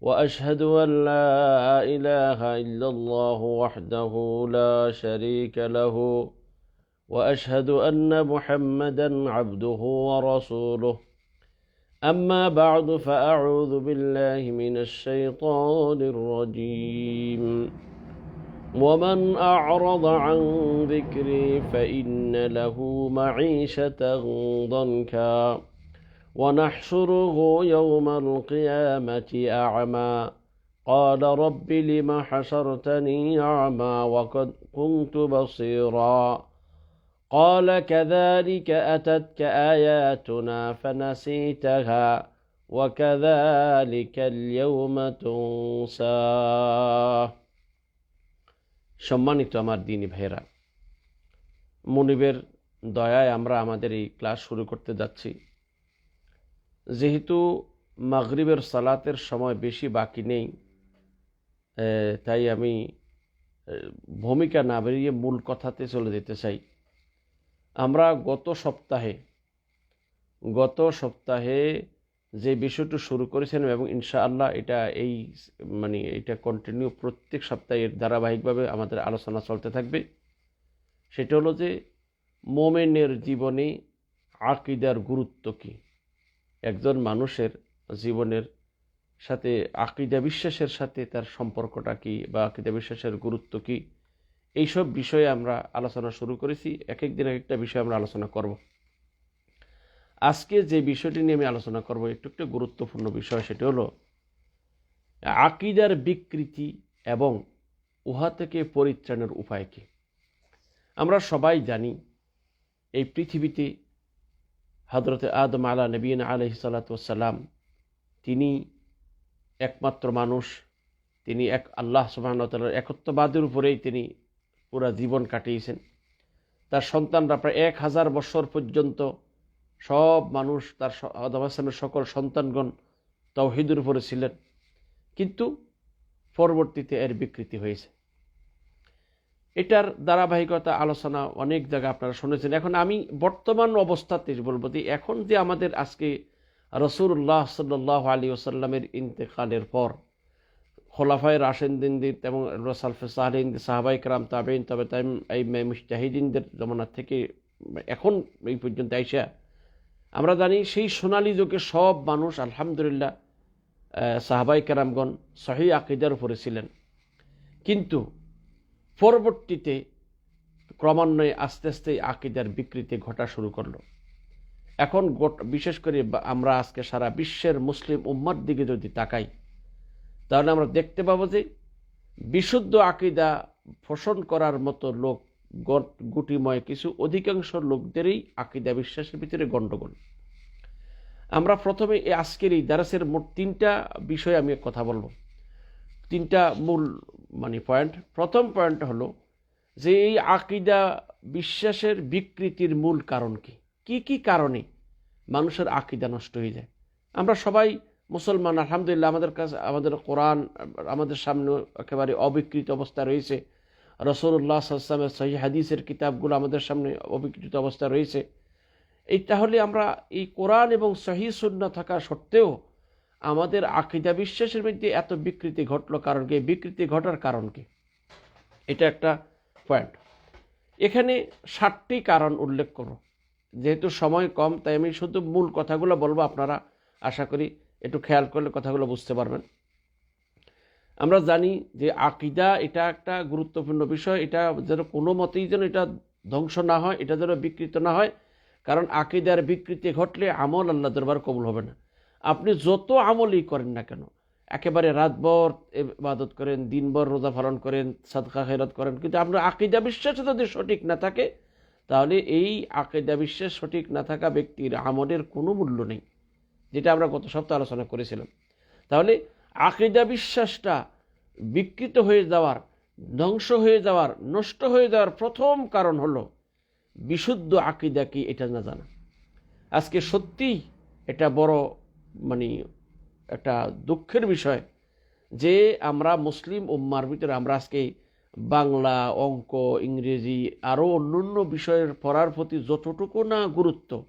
وأشهد أن لا إله إلا الله وحده لا شريك له وأشهد أن محمدا عبده ورسوله. أما بعد فأعوذ بالله من الشيطان الرجيم. ومن أعرض عن ذكري فإن له معيشة ضنكا. ونحشره يوم القيامة أعمى قال رب لم حشرتني أعمى وقد كنت بصيرا قال كذلك أتتك آياتنا فنسيتها وكذلك اليوم تنسى সম্মানিত আমার দিনী ভাইরা মনিবের দয়ায় আমরা আমাদের এই ক্লাস শুরু করতে যাচ্ছি যেহেতু মাগরিবের সালাতের সময় বেশি বাকি নেই তাই আমি ভূমিকা না বেরিয়ে মূল কথাতে চলে যেতে চাই। আমরা গত সপ্তাহে গত সপ্তাহে যে বিষয়টি শুরু করেছিলাম এবং ইনশাআল্লাহ এটা এই মানে এটা কন্টিনিউ প্রত্যেক সপ্তাহে ধারাবাহিকভাবে আমাদের আলোচনা চলতে থাকবে। সেটা হলো যে মোমেনের জীবনে আকিদার গুরুত্ব কী? একজন মানুষের জীবনের সাথে, আকিদা বিশ্বাসের সাথে তার সম্পর্কটা কি বা আকিদা বিশ্বাসের গুরুত্ব কি? এইসব বিষয়ে আমরা আলোচনা শুরু করেছি। এক এক দিন এক একটা বিষয়ে আমরা আলোচনা করব। আজকে যে বিষয়টি নিয়ে আমি আলোচনা করব, একটু একটু গুরুত্বপূর্ণ বিষয় সেটি হলো, আকিদার বিকৃতি এবং উহা থেকে পরিত্রাণের উপায় কী? আমরা সবাই জানি, এই পৃথিবীতে হজরত আদম আলা নবীন আলহি সাল্লাতাম তিনি একমাত্র মানুষ, তিনি এক আল্লাহ সুবাহতালার একত্ববাদের উপরেই তিনি পুরা জীবন কাটিয়েছেন। তার সন্তানরা প্রায় এক হাজার বছর পর্যন্ত সব মানুষ, তার আদম আসলামের সকল সন্তানগণ তৌহিদের উপরে ছিলেন। কিন্তু পরবর্তীতে এর বিকৃতি হয়েছে। এটার ধারাবাহিকতা আলোচনা অনেক জায়গায় আপনারা শুনেছেন। এখন আমি বর্তমান অবস্থাতে বলব যে এখন যে আমাদের আজকে রসুল্লাহ সাল্লাহ আলী ওসাল্লামের ইন্তেকালের পর, খোলাফায় রাশেন্দিনদের এবং রসালফে সাহলিন সাহাবাই কালাম তাবেইন তবে তাই এই মুস্তাহিদিনদের জমানা থেকে এখন এই পর্যন্ত আইসা, আমরা জানি সেই সোনালী যুগে সব মানুষ আলহামদুলিল্লাহ সাহাবাই কারামগণ সহি আকিদার উপরে ছিলেন। কিন্তু পরবর্তীতে ক্রমান্বয়ে আস্তে আস্তে আকিদার বিকৃতি ঘটা শুরু করল। এখন বিশেষ করে আমরা আজকে সারা বিশ্বের মুসলিম উম্মার দিকে যদি তাকাই, তাহলে আমরা দেখতে পাবো যে বিশুদ্ধ আকিদা পোষণ করার মতো লোক গুটিময় কিছু অধিকাংশ লোকদেরই আকিদা বিশ্বাসের ভিতরে গণ্ডগোল। আমরা প্রথমে আজকের এই দারাসের মোট তিনটা বিষয়ে আমি কথা বলব। তিনটা মূল মানে পয়েন্ট প্রথম পয়েন্ট হলো যে এই আকিদা বিশ্বাসের বিকৃতির মূল কারণ কি? কি কি কারণে মানুষের আকিদা নষ্ট হয়ে যায়? আমরা সবাই মুসলমান, আলহামদুলিল্লাহ, আমাদের কাছে, আমাদের কোরআন, আমাদের সামনে একেবারে অবিকৃত অবস্থা রয়েছে। রসুল্লাহ আসলামের সহি হাদিসের কিতাবগুলো আমাদের সামনে অবিকৃত অবস্থা রয়েছে। এই তাহলে আমরা এই কোরআন এবং সহি শূন্য থাকা সত্ত্বেও আমাদের আকিদা বিশ্বাসের মধ্যে এত বিকৃতি ঘটলো কারণ কি? বিকৃতি ঘটার কারণ কি? এটা একটা পয়েন্ট এখানে ষাটটি কারণ উল্লেখ করো। যেহেতু সময় কম, তাই আমি শুধু মূল কথাগুলো বলব, আপনারা আশা করি একটু খেয়াল করলে কথাগুলো বুঝতে পারবেন। আমরা জানি যে আকিদা এটা একটা গুরুত্বপূর্ণ বিষয়, এটা যেন কোনো মতেই যেন এটা ধ্বংস না হয়, এটা যেন বিকৃত না হয়, কারণ আকিদার বিকৃতি ঘটলে আমল আল্লাহ দরবার কবুল হবে না। আপনি যত আমলই করেন না কেন, একেবারে রাতভর ইবাদত করেন, দিনভর রোজা পালন করেন, সাদকা খেরত করেন, কিন্তু আপনার আকিদা বিশ্বাস যদি সঠিক না থাকে, তাহলে এই আকিদা বিশ্বাস সঠিক না থাকা ব্যক্তির আমলের কোনো মূল্য নেই, যেটা আমরা গত সপ্তাহে আলোচনা করেছিলাম। তাহলে আকিদা বিশ্বাসটা বিকৃত হয়ে যাওয়ার, ধ্বংস হয়ে যাওয়ার, নষ্ট হয়ে যাওয়ার প্রথম কারণ হলো বিশুদ্ধ আকিদা কি, এটা না জানা। আজকে সত্যি এটা বড় মানে একটা দুঃখের বিষয় যে আমরা মুসলিম উম্মার ভিতরে আমরা আজকে বাংলা, অঙ্ক, ইংরেজি আরও অন্যান্য বিষয়ের পড়ার প্রতি যতটুকু না গুরুত্ব,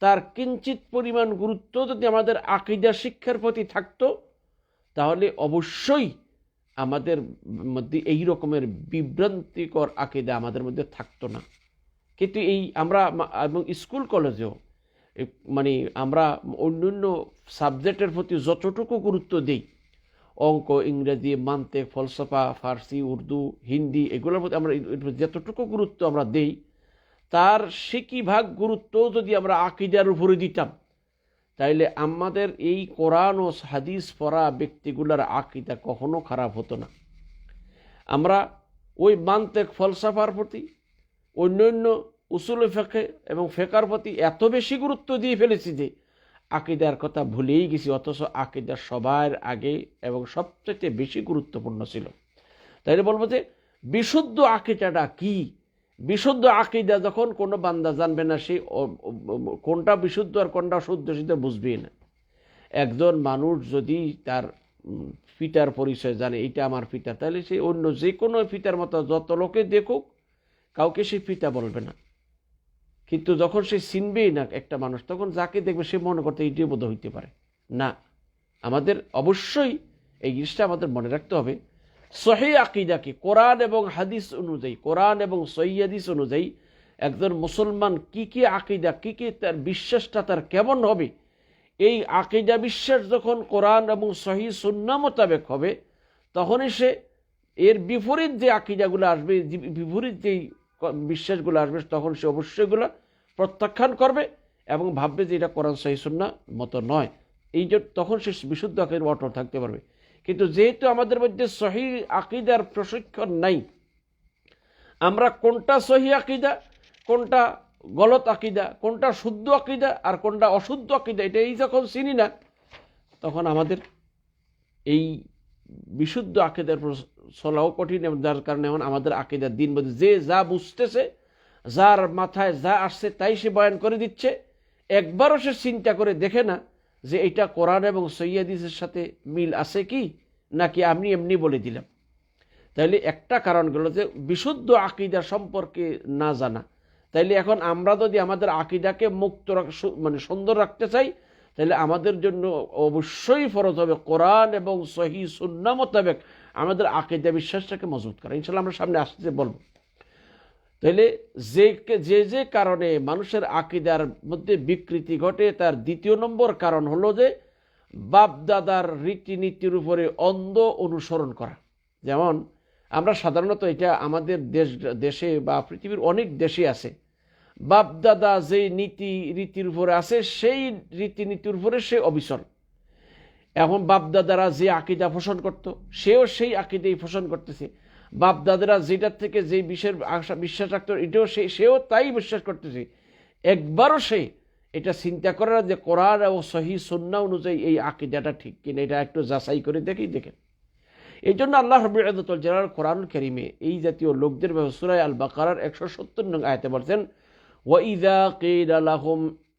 তার কিঞ্চিত পরিমাণ গুরুত্ব যদি আমাদের আকিদা শিক্ষার প্রতি থাকতো, তাহলে অবশ্যই আমাদের মধ্যে এই রকমের বিভ্রান্তিকর আকিদা আমাদের মধ্যে থাকতো না। কিন্তু এই আমরা এবং স্কুল কলেজেও মানে আমরা অন্যান্য সাবজেক্টের প্রতি যতটুকু গুরুত্ব দিই, অঙ্ক, ইংরেজি, মানতে, ফলসফা, ফার্সি, উর্দু, হিন্দি, এগুলোর প্রতি আমরা যতটুকু গুরুত্ব আমরা দেই, তার সিকি ভাগ গুরুত্ব যদি আমরা আকিদার উপরে দিতাম, তাইলে আমাদের এই কোরআন ও হাদিস পড়া ব্যক্তিগুলোর আকিদা কখনো খারাপ হতো না। আমরা ওই মান্তেক ফলসাফার প্রতি অন্যান্য উসুল ফেঁকে এবং ফেকার প্রতি এত বেশি গুরুত্ব দিয়ে ফেলেছি যে আকিদার কথা ভুলেই গেছি, অথচ আকিদার সবার আগে এবং সবচেয়ে বেশি গুরুত্বপূর্ণ ছিল। তাই বলব যে বিশুদ্ধ আকিদাটা কি? বিশুদ্ধ আকিদা যখন কোনো বান্দা জানবে না, সে কোনটা বিশুদ্ধ আর কোনটা শুদ্ধ সেটা বুঝবেই না। একজন মানুষ যদি তার পিতার পরিচয় জানে এটা আমার পিতা তাহলে সে অন্য যে কোনো পিতার মতো যত লোকে দেখুক, কাউকে সে পিতা বলবে না। কিন্তু যখন সে চিনবেই না একটা মানুষ, তখন যাকে দেখবে সে মনে করতে এইটাই বোধ হইতে পারে। না, আমাদের অবশ্যই এই জিনিসটা আমাদের মনে রাখতে হবে। সহি আকিদাকে, কোরআন এবং হাদিস অনুযায়ী, কোরআন এবং সহি হাদিস অনুযায়ী একজন মুসলমান কি কি আকিদা, কি কি তার বিশ্বাসটা তার কেমন হবে, এই আকিদা বিশ্বাস যখন কোরআন এবং সহি সুন্না মোতাবেক হবে, তখনই সে এর বিপরীত যে আকিদাগুলো আসবে, বিপরীত যেই বিশ্বাসগুলো আসবে, তখন সে অবশ্যই এগুলো প্রত্যাখ্যান করবে এবং ভাববে যে এটা কোরআন, সহি সুন্না মতো নয়। এই যে তখন সে বিশুদ্ধ আকিদার অটল থাকতে পারবে। কিন্তু যেহেতু আমাদের মধ্যে সহি আকিদার প্রশিক্ষণ নাই, আমরা কোনটা সহি আকিদা, কোনটা গলত আকিদা, কোনটা শুদ্ধ আকিদা আর কোনটা অশুদ্ধ আকিদা, এটা এই যখন চিনি না, তখন আমাদের এই বিশুদ্ধ আকিদার চলাও কঠিন এবং যার কারণে এখন আমাদের আকিদার দিন বোধ যে যা বুঝতেছে, যার মাথায় যা আসছে তাই সে বয়ান করে দিচ্ছে। একবারও সে চিন্তা করে দেখে না যে এটা কোরআন এবং সৈয়াদিসের সাথে মিল আছে কি, নাকি আমি এমনি বলে দিলাম। তাইলে একটা কারণ গেল যে বিশুদ্ধ আকিদা সম্পর্কে না জানা। তাইলে এখন আমরা যদি আমাদের আকিদাকে মুক্ত মানে সুন্দর রাখতে চাই তাহলে আমাদের জন্য অবশ্যই ফরজ হবে কোরআন এবং সহি সুন্না মোতাবেক আমাদের আকিদা বিশ্বাসটাকে মজবুত করা। ইনশাল্লাহ আমরা সামনে আসতে বলব। তাহলে যে যে যে কারণে মানুষের আকিদার মধ্যে বিকৃতি ঘটে, তার দ্বিতীয় নম্বর কারণ হলো যে বাপদাদার রীতিনীতির উপরে অন্ধ অনুসরণ করা। যেমন, আমরা সাধারণত এটা আমাদের দেশ দেশে বা পৃথিবীর অনেক দেশে আছে। বাপদাদা যে নীতি রীতির উপরে আছে, সেই রীতিনীতির উপরে সে অবিচল। এখন বাপদাদারা যে আকিদা পোষণ করত, সেও সেই আকিদাই পোষণ করতেছে। বাপদাদারা যেটার থেকে যে বিষয়ের আশা বিশ্বাস রাখত, এটাও সে সেও তাই বিশ্বাস করতেছে। একবারও সে এটা চিন্তা করে না যে কোরআন এবং সহি সন্না অনুযায়ী এই আকিদাটা ঠিক কিনা, এটা একটু যাচাই করে দেখেই দেখেন। এই জন্য আল্লাহ রবিআল জেলার কোরআন করিমে এই জাতীয় লোকদের সুরায় আল বাকারার একশো সত্তর নং আয়তে বলছেন ওয়াইদা কিল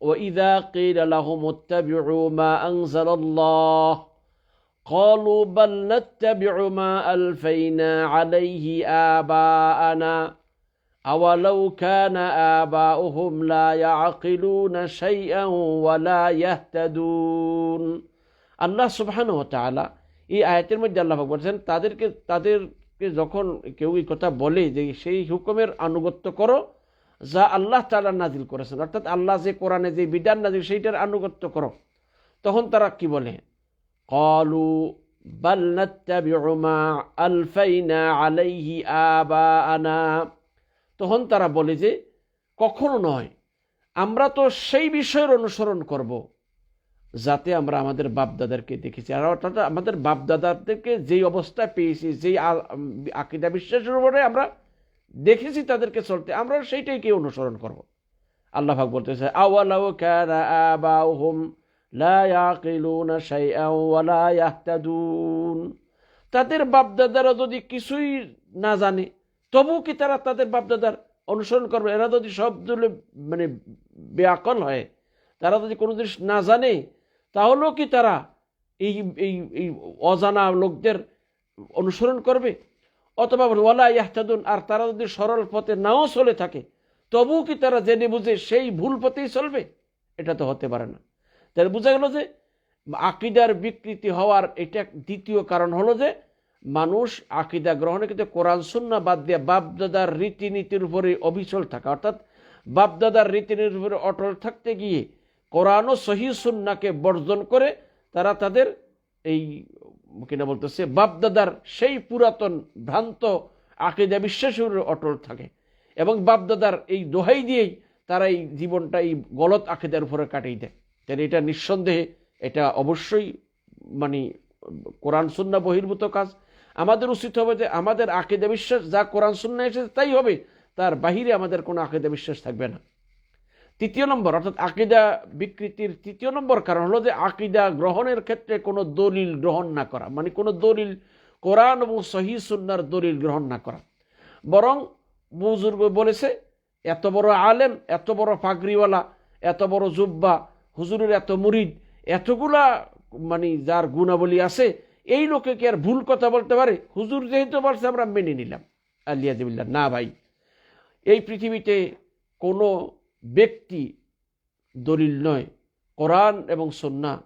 আলাহুম ওয়াইদা কিল আলাহুম اتبعوا ما أنزل الله قالوا بل نتبع ما ألفينا عليه آباءنا أولو كان آباؤهم لا يعقلون شيئا ولا يهتدون আল্লাহ সুবহান ও তাআলা এই আয়াতের মধ্যে আল্লাহ পাক বলছেন তাদেরকে তাদেরকে যখন কেউ এই কথা বলে যে সেই হুকুমের আনুগত্য করো যা আল্লাহ তাআলা নাজিল করেছেন অর্থাৎ আল্লাহ যে কোরআনে যে বিধান নাজিল সেইটার আনুগত্য করো তখন তারা কি বলে قالوا بل نتبع ما ألفينا عليه آباءنا তখন তারা বলে যে কখনো নয় আমরা তো সেই বিষয়ের অনুসরণ করব যাতে আমরা আমাদের বাপদাদারকে দেখেছি আর অর্থাৎ আমাদের বাপদাদাদেরকে যেই অবস্থায় পেয়েছি যেই আ- আকিদা বিশ্বাসের উপরে আমরা দেখেছি তাদেরকে চলতে আমরা সেইটাইকে অনুসরণ করব। আল্লাহ ভাগ বলতেছে, আওয়ালাউ কানা আবাউহুম লা ইয়াকিলুনা শাইআন ওয়া লা ইয়াহতাদুন। তাদের বাপদাদারা যদি কিছুই না জানে তবু কি তারা তাদের বাপদাদার অনুসরণ করবে? এরা যদি সব দলে মানে বেআকল হয়, তারা যদি কোনো জিনিস না জানে, তাহলেও কি তারা এই এই অজানা লোকদের অনুসরণ করবে? অথবা ওয়ালা ইয়াহতাদুন, আর তারা যদি সরল পথে নাও চলে থাকে, তবুও কি তারা জেনে বুঝে সেই ভুল পথেই চলবে? এটা তো হতে পারে না। তাহলে বোঝা গেল যে আকিদার বিকৃতি হওয়ার এটা দ্বিতীয় কারণ হলো যে মানুষ আকিদা গ্রহণে কিন্তু কোরআন সুন্না বাদ দিয়ে বাপদাদার রীতিনীতির উপরে অবিচল থাকা, অর্থাৎ বাপদাদার রীতিনীতির উপরে অটল থাকতে গিয়ে কোরআন ও সহি সুন্নাকে বর্জন করে তারা তাদের এই কিনা বলতেছে, বাপদাদার সেই পুরাতন ভ্রান্ত আকিদা বিশ্বাসের অটল থাকে। এবং বাপদাদার এই দোহাই দিয়েই তারা এই জীবনটা, এই গলত আকিদার উপরে কাটিয়ে দেয়। তাহলে এটা নিঃসন্দেহে, এটা অবশ্যই মানে কোরআন সুন্না বহির্ভূত কাজ। আমাদের উচিত হবে যে আমাদের আকিদা বিশ্বাস, যা কোরআন সুন্না এসেছে তাই হবে, তার বাহিরে আমাদের কোনো আকিদা বিশ্বাস থাকবে না। তৃতীয় নম্বর, অর্থাৎ আকিদা বিকৃতির তৃতীয় নম্বর কারণ হলো যে আকিদা গ্রহণের ক্ষেত্রে কোনো দলিল গ্রহণ না করা মানে কোনো দলিল কোরআন এবং সহি সুন্নার দলিল গ্রহণ না করা। বরং বুজুর্গ বলেছে, এত বড় আলেম, এত বড় পাগড়িওয়ালা এত বড় জুব্বা, হুজুরের এত মুরিদ, এতগুলা মানে যার গুণাবলী আছে, এই লোকে কি আর ভুল কথা বলতে পারে? হুজুর যেহেতু বলছে, আমরা মেনে নিলাম। আলিয়াদিবিল্লা না ভাই, এই পৃথিবীতে কোনো ব্যক্তি দলিল নয়। কোরআন এবং সন্না,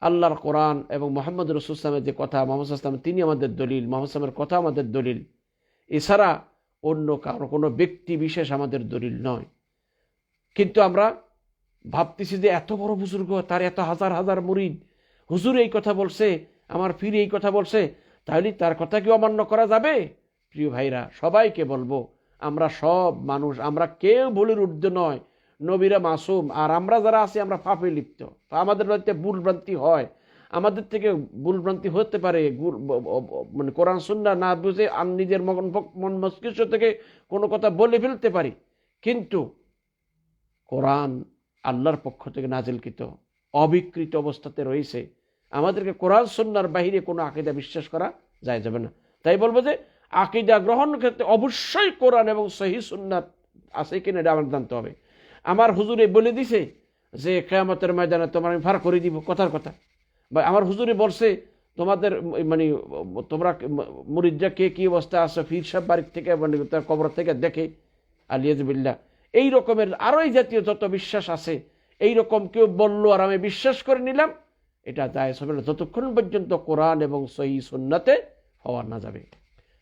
আল্লাহর কোরআন এবং মোহাম্মদ রসুলামের যে কথা, মোহাম্মদ আসলাম তিনি আমাদের দলিল, মোহাম্মদ আসলামের কথা আমাদের দলিল। এছাড়া অন্য কারও, কোনো ব্যক্তি বিশেষ আমাদের দলিল নয়। কিন্তু আমরা ভাবতেছি যে এত বড় বুজুর্গ, তার এত হাজার হাজার মুরিদ, হুজুর এই কথা বলছে, আমার ফির এই কথা বলছে, তাহলে তার কথা কি অমান্য করা যাবে? প্রিয় ভাইরা, সবাইকে বলব, আমরা সব মানুষ, আমরা কেউ ভুলের ঊর্ধ্বে নয়। নবীরা মাসুম, আর আমরা যারা আছি, আমরা পাপে লিপ্ত। তো আমাদের বাড়িতে ভুল ভ্রান্তি হয়। আমাদের থেকে ভুল ভ্রান্তি হতে পারে মানে কোরআন সুন্না না বুঝে আর নিজের মন মন মস্তিষ্ক থেকে কোনো কথা বলে ফেলতে পারি। কিন্তু কোরআন আল্লাহর পক্ষ থেকে নাজিলকৃত, অবিকৃত অবস্থাতে রয়েছে। আমাদেরকে কোরআন সন্ন্যার বাহিরে কোনো আকিদা বিশ্বাস করা যায় যাবে না। তাই বলব যে, আকিদা গ্রহণ ক্ষেত্রে অবশ্যই কোরআন এবং সহি সুন্নাত আছে কিনা এটা আমার জানতে হবে। আমার হুজুরে বলে দিছে যে, কেয়ামতের ময়দানে তোমার আমি ফার করে দিব, কথার কথা। বা আমার হুজুরে বলছে, তোমাদের মানে তোমরা মুরিদরা কে কী অবস্থা আছে ফির সাহেব বাড়ির থেকে মানে তার কবর থেকে দেখে আলিয়াজবিল্লা এই রকমের আরও এই জাতীয় যত বিশ্বাস আছে, এই রকম কেউ বলল আর আমি বিশ্বাস করে নিলাম, এটা যায় হবে যতক্ষণ পর্যন্ত কোরআন এবং সহি সুন্নাতে হওয়া না যাবে।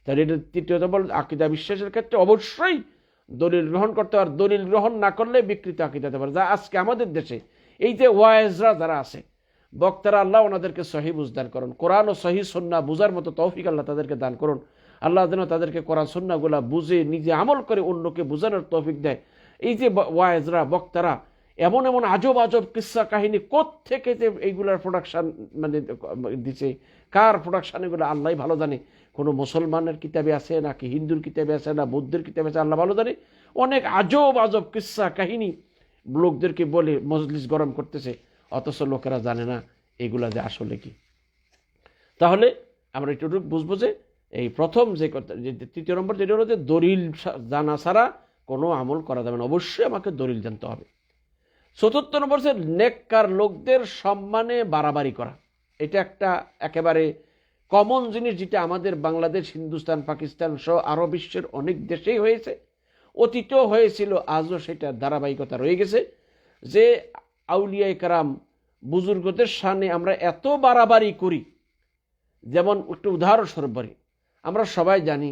তাহলে এটা তৃতীয়ত বল, আকিদা বিশ্বাসের ক্ষেত্রে অবশ্যই দলিল গ্রহণ করতে পারে, দলিল গ্রহণ না করলে বিকৃত আকিদাতে পারে। যা আজকে আমাদের দেশে, এই যে ওয়াইজরা যারা আছে, বক্তারা আল্লাহ ওনাদেরকে সহি বুঝদান করুন, কোরআন ও সহি সন্না বুঝার মতো তৌফিক আল্লাহ তাদেরকে দান করুন। আল্লাহ যেন তাদেরকে কোরআন সন্নাগুলা বুঝে, নিজে আমল করে অন্যকে বোঝানোর তৌফিক দেয়। এই যে ওয়াইজরা, বক্তারা, এমন এমন আজব আজব কিসা কাহিনী থেকে যে এইগুলার প্রোডাকশান মানে দিছে, কার প্রোডাকশান এগুলো আল্লাহ ভালো জানে। কোনো মুসলমানের কিতাবে আছে, নাকি হিন্দুর কিতাবে আছে, না বৌদ্ধের কিতাবে আছে, আল্লাহ ভালো জানে। অনেক আজব আজব কিসা, কাহিনী লোকদেরকে বলে মজলিস গরম করতেছে। অথচ লোকেরা জানে না এগুলা যে আসলে কি। তাহলে আমরা একটু বুঝব যে এই প্রথম যে তৃতীয় নম্বর যেটা হলো যে দলিল জানা ছাড়া কোনো আমল করা যাবে না। অবশ্যই আমাকে দলিল জানতে হবে। চতুর্থ নম্বর হচ্ছে নেককার লোকদের সম্মানে বাড়াবাড়ি করা। এটা একটা একেবারে কমন জিনিস যেটা আমাদের বাংলাদেশ, হিন্দুস্তান, পাকিস্তান সহ আরও বিশ্বের অনেক দেশেই হয়েছে, অতীতও হয়েছিল, আজও সেটা ধারাবাহিকতা রয়ে গেছে যে আউলিয়াই কারাম বুজুর্গদের সামনে আমরা এত বাড়াবাড়ি করি। যেমন একটু উদাহরণস্বরূপ বলি, আমরা সবাই জানি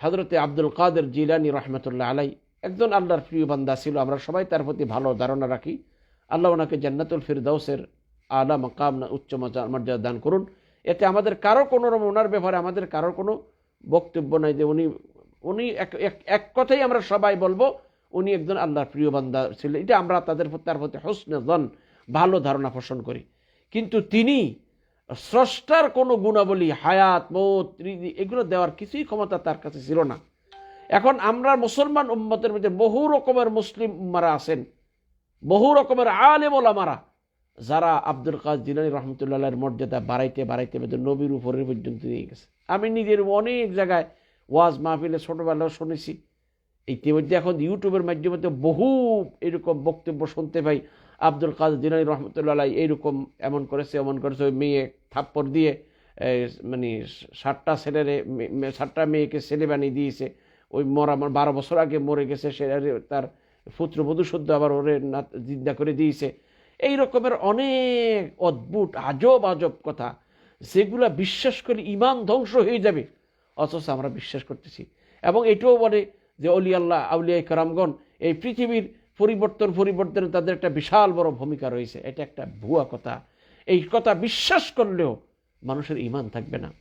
হজরতে আব্দুল কাদের জিলানি রহমতুল্লাহ আলাই একজন আল্লাহর প্রিয় বান্দা ছিল, আমরা সবাই তার প্রতি ভালো ধারণা রাখি। আল্লাহ ওনাকে জান্নাতুল ফিরদাউসের আলা মকাম, উচ্চ মর্যাদা দান করুন। এতে আমাদের কারও কোনো রকম ওনার ব্যাপারে আমাদের কারও কোনো বক্তব্য নাই যে উনি উনি এক কথাই আমরা সবাই বলব, উনি একজন আল্লাহর প্রিয় বান্দা ছিল। এটা আমরা তাদের প্রতি, তার প্রতি হোসনে জন ভালো ধারণা পোষণ করি। কিন্তু তিনি স্রষ্টার কোনো গুণাবলী, হায়াত, মৌত এগুলো দেওয়ার কিছুই ক্ষমতা তার কাছে ছিল না। এখন আমরা মুসলমান উম্মতের মধ্যে বহু রকমের মুসলিম উম্মারা আছেন, বহু রকমের আলেম ওলামারা। যারা আব্দুল কাজ জিলানি রহমতুল্লাহের মর্যাদা বাড়াইতে বাড়াইতে বাড়াইতে নবীর উপরের পর্যন্ত নিয়ে গেছে। আমি নিজের অনেক জায়গায় ওয়াজ মাহফিলে ছোটোবেলাও শুনেছি। ইতিমধ্যে এখন ইউটিউবের মাধ্যমে তো বহু এরকম বক্তব্য শুনতে পাই। আব্দুল কাজ জিলানি রহমতুল্লাহ এইরকম এমন করেছে এমন করেছে, ওই মেয়ে থাপ্পড় দিয়ে মানে সাতটা ছেলেরে সাতটা মেয়েকে ছেলে বানিয়ে দিয়েছে। ওই মরা বারো বছর আগে মরে গেছে, সে তার পুত্রবধূ শুদ্ধ আবার ওরে জিন্দা করে দিয়েছে। এই রকমের অনেক অদ্ভুত, আজব আজব কথা। যেগুলা বিশ্বাস করে ইমান ধ্বংস হয়ে যাবে। অথচ আমরা বিশ্বাস করতেছি। এবং এটাও বলে যে অলি আল্লাহ আউলিয়া কারামগণ, এই পৃথিবীর পরিবর্তন পরিবর্তনে তাদের একটা বিশাল বড় ভূমিকা রয়েছে। এটা একটা ভুয়া কথা। এই কথা বিশ্বাস করলেও মানুষের ইমান থাকবে না।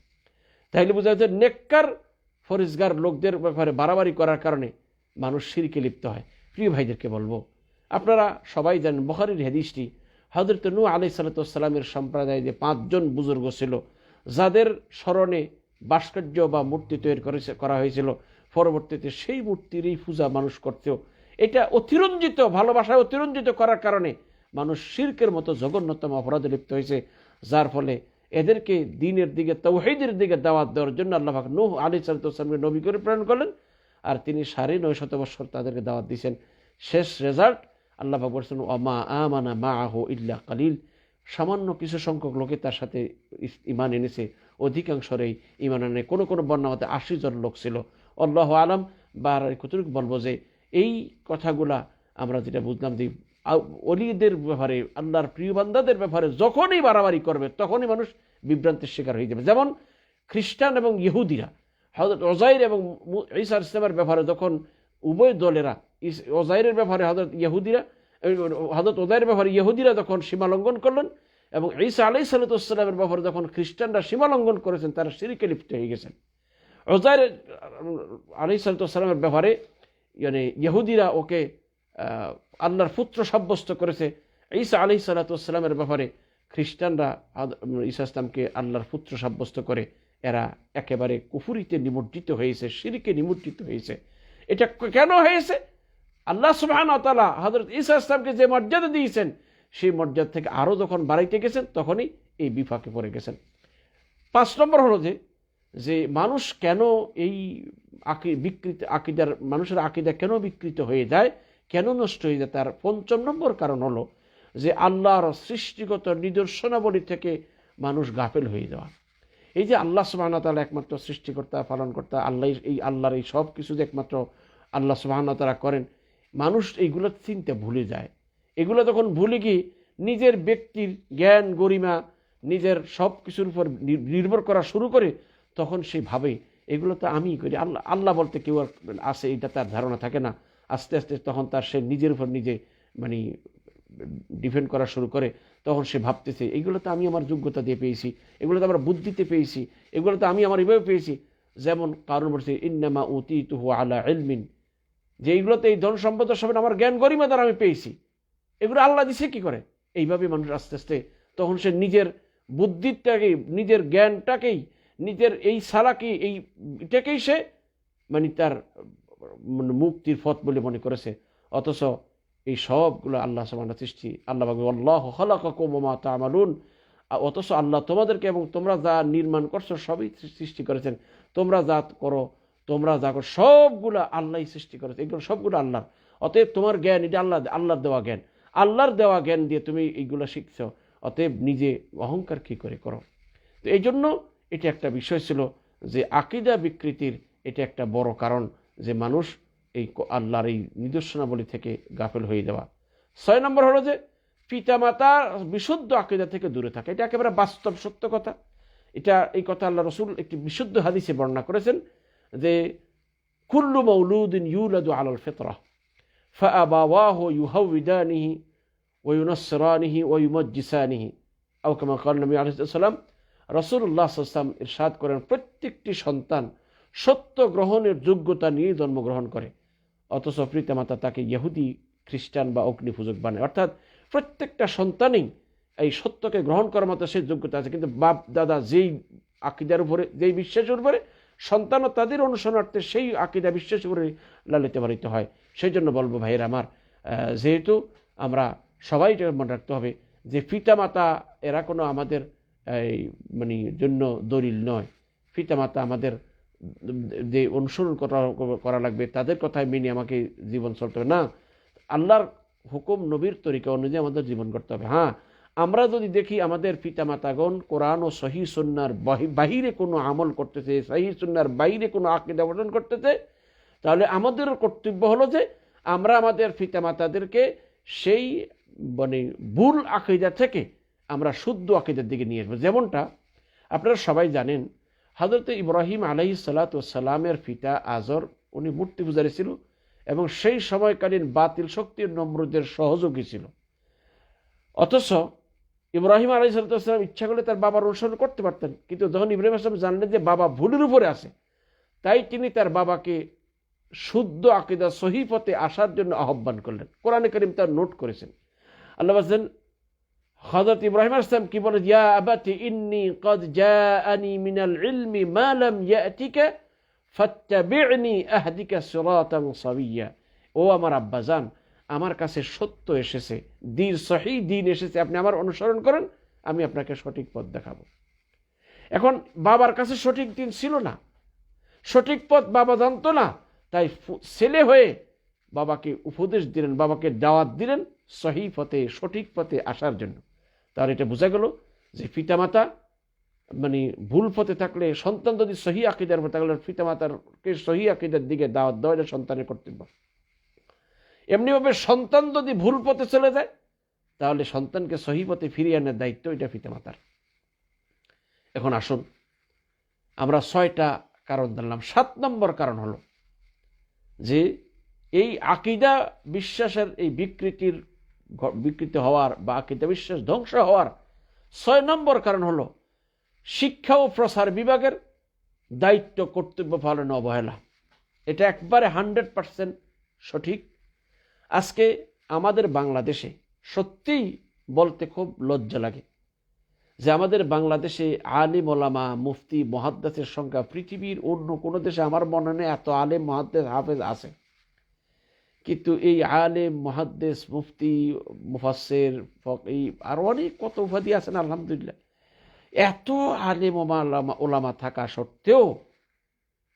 তাইলে বোঝা যাচ্ছে নেককার ফরিজগার লোকদের ব্যাপারে বাড়াবাড়ি করার কারণে মানুষ সিরকে লিপ্ত হয়। প্রিয় ভাইদেরকে বলব আপনারা সবাই জানেন, বখারির হাদিসটি হজরত নু আলি সালাতামের সম্প্রদায়ে যে পাঁচজন বুজুর্গ ছিল, যাদের স্মরণে ভাস্কর্য বা মূর্তি তৈরি করেছে, করা হয়েছিল। পরবর্তীতে সেই মূর্তিরই পূজা মানুষ করতেও, এটা অতিরঞ্জিত, ভালোবাসায় অতিরঞ্জিত করার কারণে মানুষ শির্কের মতো জঘন্যতম অপরাধে লিপ্ত হয়েছে। যার ফলে এদেরকে দিনের দিকে, তৌহিদের দিকে দাওয়াত দেওয়ার জন্য আল্লাহ নূহ আলী সালাতামকে নবী করে প্রেরণ করলেন, আর তিনি সাড়ে নয় শত বছর তাদেরকে দাওয়াত দিয়েছেন। শেষ রেজাল্ট আল্লাহ বলছেন ওমা আমানা মা আহ ইল্লা কালিল। সামান্য কিছু সংখ্যক লোকে তার সাথে ইমান এনেছে। অধিকাংশরেই ইমান আনে কোনো কোনো বর্ণামতে আশি জন লোক ছিল। আল্লাহ আলম। বা কতটুকু বলব যে, এই কথাগুলা আমরা যেটা বুঝলাম যে অলিদের ব্যাপারে, আল্লাহর প্রিয় বান্দাদের ব্যাপারে যখনই বাড়াবাড়ি করবে, তখনই মানুষ বিভ্রান্তির শিকার হয়ে যাবে। যেমন খ্রিস্টান এবং ইহুদিরা হজরত ওজাইর এবং ঈসা ইসলামের ব্যাপারে যখন উভয় দলেরা ওজাইরের ব্যাপারে হজরত ইহুদিরা হজরত ওজাইরের ব্যাপারে ইহুদিরা যখন সীমা লঙ্ঘন করলেন এবং ঈসা আলাই সাল্লাতামের ব্যাপারে যখন খ্রিস্টানরা সীমা লঙ্ঘন করেছেন, তারা সিরিকে লিপ্ত হয়ে গেছেন। ওজাইর আলাই সাল্লাতামের ব্যাপারে মানে ইহুদিরা ওকে আল্লাহর পুত্র সাব্যস্ত করেছে। ঈসা আলি সাল্লাতামের ব্যাপারে খ্রিস্টানরা ঈসা ইসলামকে আল্লাহর পুত্র সাব্যস্ত করে, এরা একেবারে কুফুরিতে নিমজ্জিত হয়েছে, সিরিকে নিমজ্জিত হয়েছে। এটা কেন হয়েছে? আল্লাহ সুবহান তালা হজরত ঈসা ইসলামকে যে মর্যাদা দিয়েছেন, সেই মর্যাদা থেকে আরও যখন বাড়াইতে গেছেন, তখনই এই বিফাকে পড়ে গেছেন। পাঁচ নম্বর হলো যে যে মানুষ কেন এই আকি, বিকৃত আকিদার, মানুষের আকিদা কেন বিকৃত হয়ে যায়, কেন নষ্ট হয়ে যায়, তার পঞ্চম নম্বর কারণ হলো যে আল্লাহর সৃষ্টিগত নিদর্শনাবলী থেকে মানুষ গাফেল হয়ে যাওয়া। এই যে আল্লাহ সুবাহনা তালা একমাত্র সৃষ্টিকর্তা, পালনকর্তা আল্লাহ এই আল্লাহর এই সব কিছু যে একমাত্র আল্লাহ সুবাহনা করেন মানুষ এইগুলো চিনতে ভুলে যায়। এগুলো তখন ভুলে গিয়ে নিজের ব্যক্তির জ্ঞান, গরিমা, নিজের সব কিছুর উপর নির্ভর করা শুরু করে তখন সে ভাবে, এগুলো তো আমিই করি। আল্লাহ আল্লাহ বলতে কেউ আর আছে, এটা তার ধারণা থাকে না। আস্তে আস্তে তখন তার সে নিজের উপর নিজে মানে ডিফেন্ড করা শুরু করে। তখন সে ভাবতেছে, এগুলো তো আমি আমার যোগ্যতা দিয়ে পেয়েছি। এগুলো তো আমার বুদ্ধিতে পেয়েছি। এগুলো তো আমি আমার এভাবে পেয়েছি। যেমন কারণ বলছে, ইন্নামা উতি তুহু আলা এলমিন যে এইগুলোতে এই ধন সম্পদের সব আমার জ্ঞান গরিমা দ্বারা আমি পেয়েছি। এগুলো আল্লাহ দিছে কি করে? এইভাবে মানুষ আস্তে আস্তে তখন সে নিজের বুদ্ধিটাকেই, নিজের জ্ঞানটাকেই, নিজের এই সালাকি, এই এটাকেই সে মানে তার মানে মুক্তির পথ বলে মনে করেছে। অথচ এই সবগুলো আল্লাহ সমান সৃষ্টি। আল্লাহ আল্লাহ হলাকুমা তামালুন। অথচ আল্লাহ তোমাদেরকে এবং তোমরা যা নির্মাণ করছ সবই সৃষ্টি করেছেন। তোমরা যা করো তোমরা যা করো সবগুলো আল্লাহই সৃষ্টি করেছে। এগুলো সবগুলো আল্লাহর। অতএব তোমার জ্ঞান, এটা আল্লাহ, আল্লাহর দেওয়া জ্ঞান। আল্লাহর দেওয়া জ্ঞান দিয়ে তুমি এইগুলো শিখছো। অতএব নিজে অহংকার কী করে করো? তো এই জন্য এটা একটা বিষয় ছিল যে আকিদা বিকৃতির এটা একটা বড় কারণ যে মানুষ এই আল্লাহর এই নিদর্শনাবলী থেকে গাফেল হয়ে যাওয়া। ছয় নম্বর হলো যে পিতামাতা বিশুদ্ধ আকিদা থেকে দূরে থাকে। এটা একেবারে বাস্তব সত্য কথা। এটা এই কথা আল্লাহ রসুল একটি বিশুদ্ধ হাদিসে বর্ণনা করেছেন। যে কুল্লু মৌলুদিন ইউলাদু আলাল ফিতরা فأبواه يهودانه وينصرانه ويمجسانه أو كما قال النبي عليه الصلاة والسلام রসুল্লাহ সাল্লাম ইরশাদ করেন প্রত্যেকটি সন্তান সত্য গ্রহণের যোগ্যতা নিয়ে জন্মগ্রহণ করে অথচ পিতামাতা তাকে ইহুদি খ্রিস্টান বা অগ্নি পূজক বানায় অর্থাৎ প্রত্যেকটা সন্তানই এই সত্যকে গ্রহণ করার মতো সেই যোগ্যতা আছে কিন্তু বাপ দাদা যেই আকিদার উপরে যেই বিশ্বাসের উপরে সন্তানও তাদের অনুসরণার্থে সেই আকিদা বিশ্বাস করে লালিত পালিত হয়। সেই জন্য বলব, ভাইয়ের আমার যেহেতু আমরা সবাই মনে রাখতে হবে যে পিতামাতা এরা কোনো আমাদের, এই মানে জন্য দলিল নয়। পিতামাতা আমাদের, যে অনুসরণ করা করা লাগবে, তাদের কথায় মেনে আমাকে জীবন চলতে হবে। না, আল্লাহর হুকুম নবীর তরিকা অনুযায়ী আমাদের জীবন করতে হবে। হ্যাঁ আমরা যদি দেখি আমাদের পিতামাতাগণ কোরআন ও সহি সন্ন্যার বাহিরে কোনো আমল করতেছে, সহি সন্ন্যার বাইরে কোনো আকিদা গঠন করতেছে, তাহলে আমাদের কর্তব্য হলো যে আমরা আমাদের পিতামাতাদেরকে সেই মানে ভুল আকিদা থেকে আমরা শুদ্ধ আকিদার দিকে নিয়ে আসব। যেমনটা আপনারা সবাই জানেন হজরত ইব্রাহিম আলহি সালাতামের পিতা আজর, উনি মূর্তি পূজারী ছিল এবং সেই সময়কালীন বাতিল শক্তির নমরুদের সহযোগী ছিল। অথচ ইব্রাহিম আলী সালাতাম ইচ্ছা করলে তার বাবার অনুসরণ করতে পারতেন। কিন্তু যখন ইব্রাহিম আসলাম জানলেন যে বাবা ভুলের উপরে আছে, তাই তিনি তার বাবাকে শুদ্ধ আকিদা, সহি পথে আসার জন্য আহ্বান করলেন। কোরআনে করিম তার নোট করেছেন। আল্লাহ বলছেন হজরত ইব্রাহিম আসলাম কি বলে ইয়া আবাতি ইন্নি কদ মিনাল ইলমি মা ইয়াতিকা ফাত্তাবি'নি আহদিকা ও আমার আব্বাজান আমার কাছে সত্য এসেছে। দিন সহি, দিন এসেছে। আপনি আমার অনুসরণ করেন, আমি আপনাকে সঠিক পথ দেখাবো। এখন বাবার কাছে সঠিক দিন ছিল না। সঠিক পথ বাবা জানতো না। তাই ছেলে হয়ে বাবাকে উপদেশ দিলেন, বাবাকে দাওয়াত দিলেন সহি পথে, সঠিক পথে আসার জন্য। তার এটা বোঝা গেল যে পিতামাতা মানে ভুল পথে থাকলে, সন্তান যদি সহি আকিদার পথে থাকলে পিতামাতারকে সহি আকিদার দিকে দাওয়াত দেওয়া সন্তানের কর্তব্য। এমনিভাবে সন্তান যদি ভুল পথে চলে যায়, তাহলে সন্তানকে সহি পথে ফিরিয়ে আনার দায়িত্ব এটা পিতামাতার এখন আসুন, আমরা ছয়টা কারণ জানলাম সাত নম্বর কারণ হলো যে এই আকিদা বিশ্বাসের, এই বিকৃতির বিকৃত হওয়ার বা আকিদা বিশ্বাস ধ্বংস হওয়ার ছয় নম্বর কারণ হলো শিক্ষা ও প্রসার বিভাগের দায়িত্ব কর্তব্য পালনে অবহেলা। এটা একবারে হান্ড্রেড পারসেন্ট সঠিক। আজকে আমাদের বাংলাদেশে সত্যিই বলতে খুব লজ্জা লাগে যে আমাদের বাংলাদেশে আলিম ওলামা, মুফতি, মহাদ্দাসের সংখ্যা পৃথিবীর অন্য কোনো দেশে আমার মনে নেই এত আলেম মহাদ্দেশ হাফেজ আছে। কিন্তু এই আলেম মহাদ্দেশ মুফতি মুফাসের এই আরও অনেক কত উপাধি আছেন, আলহামদুলিল্লাহ। এত আলেম ওলামা থাকা সত্ত্বেও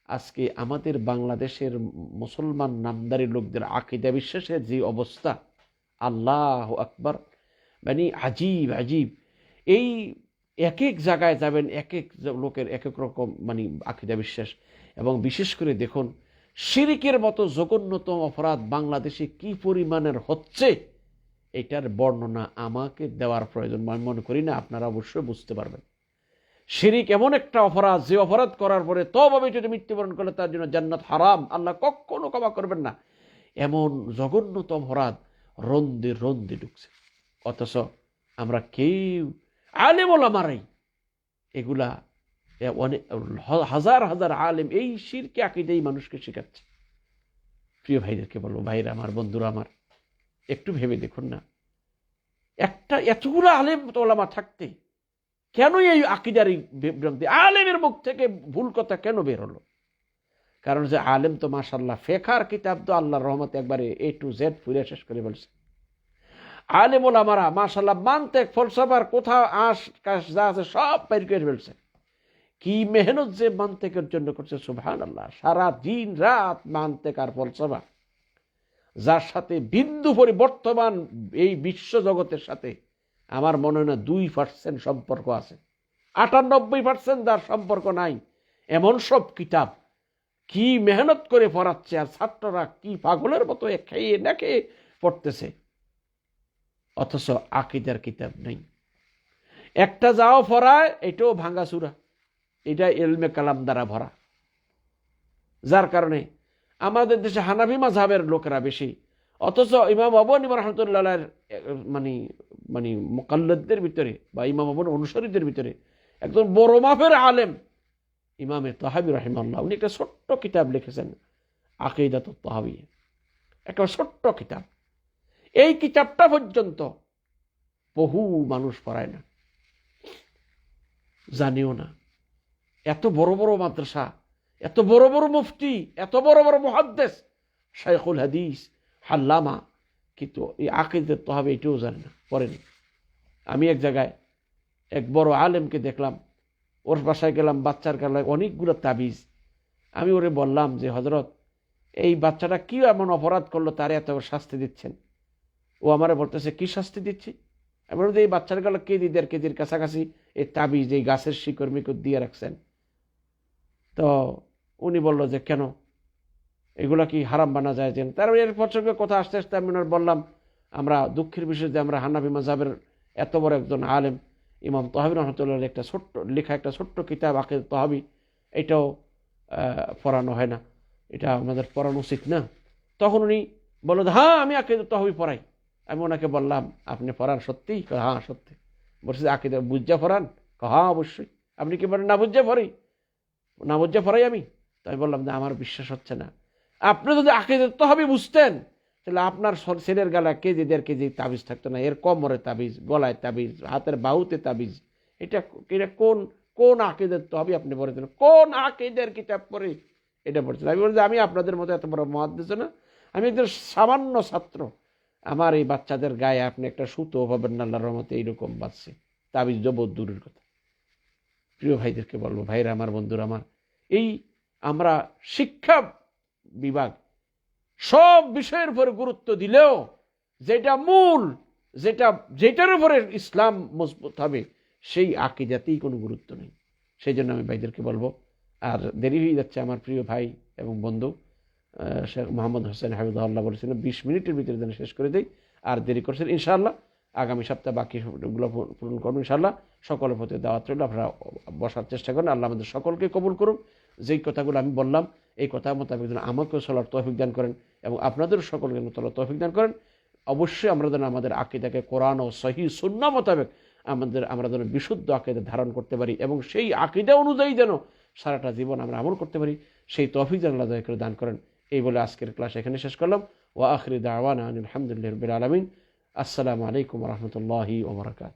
আজকে আমাদের বাংলাদেশের মুসলমান নামদারি লোকদের আকিদা বিশ্বাসের যে অবস্থা, আল্লাহ আকবর মানে আজীব আজীব। এই এক এক জায়গায় যাবেন এক এক লোকের এক এক রকম মানে আকিদা বিশ্বাস। এবং বিশেষ করে দেখুন, শিরিকের মতো জঘন্যতম অপরাধ বাংলাদেশে কি পরিমাণের হচ্ছে, এটার বর্ণনা আমাকে দেওয়ার প্রয়োজন। আমি মনে করি না, আপনারা অবশ্যই বুঝতে পারবেন। শিরিক এমন একটা অপরাধ, যে অপরাধ করার পরে তবে যদি মৃত্যুবরণ করলে তার জন্য জান্নাত হারাম। আল্লাহ কখনো ক্ষমা করবেন না। এমন জঘন্যতম অপরাধ রন্দে রন্দে ঢুকছে। অথচ আমরা কেউ, আলেম ওলামারাই, এগুলা অনেক হাজার হাজার আলেম এই শিরকে আকিদেই মানুষকে শেখাচ্ছে। প্রিয় ভাইদেরকে বলব, ভাইরা আমার, বন্ধুরা আমার, একটু ভেবে দেখুন না। একটা এতগুলো আলেম ওলামা থাকতে কেন এই আকিদার এই বিভ্রান্তি আলেমের মুখ থেকে ভুল কথা কেন বের হলো? কারণ যে আলেম তো মাসাল্লাহ ফেখার কিতাব তো আল্লাহর রহমত একবারে এ টু জেড ফুরে শেষ করে বলছে আলেম ওলামারা মাসাল্লাহ মানতে ফলসফার কোথাও আশ, কাশ যা আছে সব বাইর করে ফেলছে। কি মেহনত যে মান্তেকের জন্য করছে সুভান আল্লাহ সারা দিন রাত মান্তেক আর ফলসফা। যার সাথে বিন্দু পরিবর্তমান এই বিশ্ব জগতের সাথে আমার মনে হয় না দুই পার্সেন্ট সম্পর্ক আছে। আটানব্বই পার্সেন্ট যার সম্পর্ক নাই। এমন সব কিতাব কি মেহনত করে পড়াচ্ছে আর ছাত্ররা কি পাগলের মতো খেয়ে না খেয়ে পড়তেছে। অথচ আকিদার কিতাব নেই। একটা যাও পড়ায় এটাও ভাঙ্গাচুরা এটা এলমে কালাম দ্বারা ভরা। যার কারণে আমাদের দেশে হানাফি মাঝাবের লোকেরা বেশি অথচ ইমাম আবনী রহমতুল্লাহ মানে মানে মোকাল্লদের ভিতরে বা ইমাম আবন অনুসারীদের ভিতরে একজন বড় মাফের আলেম, ইমামে তহাবি রহিমাল্লাহ উনি একটা ছোট্ট কিতাব লিখেছেন আকেইদাত তহাবি। একটা ছোট্ট কিতাব। এই কিতাবটা পর্যন্ত বহু মানুষ পড়ায় না। জানিও না। এত বড় বড় মাদ্রাসা, এত বড় বড় মুফতি, এত বড় বড় মহাদ্দেশ শাইখুল হাদিস হাল্লামা, কিন্তু এই আকিদের তো হবে, এটাও জানে না, পড়েনি। আমি এক জায়গায় এক বড় আলেমকে দেখলাম, ওর বাসায় গেলাম, বাচ্চার গেলায় অনেকগুলো তাবিজ। আমি ওরে বললাম যে হজরত এই বাচ্চাটা কি এমন অপরাধ করল, তারে এত শাস্তি দিচ্ছেন? ও আমারে বলতেছে, কি শাস্তি দিচ্ছি? আমি যে এই বাচ্চার গেল কেজি দেড় কেজির কাছাকাছি এই তাবিজ, এই গাছের শিকড় মিকড় দিয়ে রাখছেন। তো উনি বলল যে, কেন? এগুলো কি হারাম বানা যায় যে তারপরে এর প্রসঙ্গে কথা আস্তে আস্তে আমি বললাম, আমরা দুঃখের বিষয় যে আমরা হানাফি মাজাবের এত বড় একজন আলেম, ইমাম তহাবি রহমতুল্লাহ একটা ছোট্ট, লেখা একটা ছোট্ট কিতাব আকে তহাবি, এটাও পড়ানো হয় না। এটা আমাদের পড়ানো উচিত না। তখন উনি বলল হ্যাঁ আমি আকে তহবি পড়াই। আমি ওনাকে বললাম, আপনি পড়ান সত্যি হ্যাঁ সত্যি। বলছি, আকিদা বুঝা পড়ান? হ্যাঁ অবশ্যই। আপনি কি বলেন, না বুঝা পড়াই না বুঝা পড়াই আমি। তো আমি বললাম যে আমার বিশ্বাস হচ্ছে না। আপনি যদি আকিদা তহবি বুঝতেন, তাহলে আপনার ছেলের গালা কেজি, দেড় কেজি তাবিজ থাকতো না। এর কোমরে তাবিজ, গলায় তাবিজ, হাতের বাহুতে তাবিজ। এটা এটা কোন কোন আকিদের তহবি আপনি পড়েছেন? কোন আকিদের কিতাব পড়ে এটা পড়ছেন? আমি বলছি, আমি আপনাদের মতো এত বড় মহাদ্দেশ না। আমি একজন সামান্য ছাত্র। আমার এই বাচ্চাদের গায়ে আপনি একটা সুতো পাবেন না রহমতে এইরকম বাঁচছে তাবিজ দেবো দূরের কথা। প্রিয় ভাইদেরকে বলব, ভাইরা, আমার বন্ধুরা, আমার এই আমরা শিক্ষা বিভাগ। সব বিষয়ের উপরে গুরুত্ব দিলেও যেটা মূল, যেটা, যেটার উপরে ইসলাম মজবুত হবে, সেই আকিদাতেই কোনো গুরুত্ব নেই। সেই জন্য আমি ভাইদেরকে বলব, আর দেরি হয়ে যাচ্ছে আমার প্রিয় ভাই এবং বন্ধু শেখ মোহাম্মদ হোসেন হাবিদুল্লাহ বলেছিলেন বিশ মিনিটের ভিতরে যেন শেষ করে দেই, আর দেরি করছেন ইনশাআল্লাহ, আগামী সপ্তাহে বাকি বাকিগুলো পূরণ করব ইনশাআল্লাহ। সকলের প্রতি দাওয়াত রইল, আপনারা বসার চেষ্টা করেন, আল্লাহ আমাদের সকলকে কবুল করুন যেই কথাগুলো আমি বললাম, এই কথা মোতাবেক যেন আমাকেও চলার তৌফিক দান করেন এবং আপনাদেরও সকলকে চলার তৌফিক দান করেন। অবশ্যই আমরা যেন আমাদের আকিদাকে কোরআন ও সহি শূন্য মোতাবেক আমাদের, আমরা যেন বিশুদ্ধ আকিদা ধারণ করতে পারি এবং সেই আকিদা অনুযায়ী যেন সারাটা জীবন আমরা আমল করতে পারি, সেই তৌফিক যেন আল্লাহ করে দান করেন। এই বলে আজকের ক্লাস এখানে শেষ করলাম। ওয়া আখরি দাওয়ানা আলহামদুলিল্লাহ আলমিন। আসসালামু আলাইকুম রহমতুল্লাহি ওবরাকাত